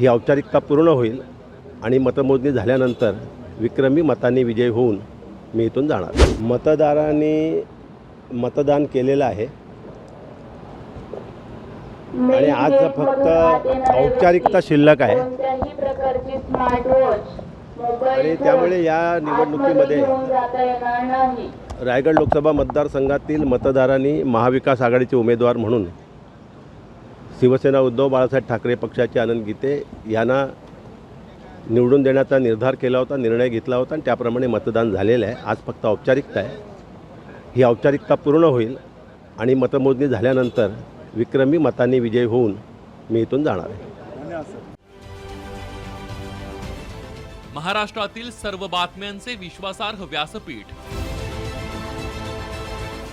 ही औपचारिकता पूर्ण होईल आणि मतमोजणी झाल्यानंतर विक्रमी मतांनी विजय होऊन मी इथून जाणार. मतदारांनी मतदान केलेलं आहे. आणि आज फक्त औपचारिकता शिल्लक आहे. आणि त्यामुळे या निवडणुकीमध्ये रायगड लोकसभा मतदारसंघातील मतदारांनी महाविकास आघाडीचे उमेदवार म्हणून शिवसेना उद्धव बाळासाहेब ठाकरे पक्षाचे आनंद गीते यांना निवडून देण्याचा निर्धार केला होता निर्णय घेतला होता आणि त्याप्रमाणे मतदान झालेलं आहे. आज फक्त औपचारिकता आहे. ही औपचारिकता पूर्ण होईल आणि मतमोजणी झाल्यानंतर विक्रमी मतांनी विजय होऊन मी इथून जाणार आहे. महाराष्ट्रातील सर्व बातम्यांचे विश्वासार्ह व्यासपीठ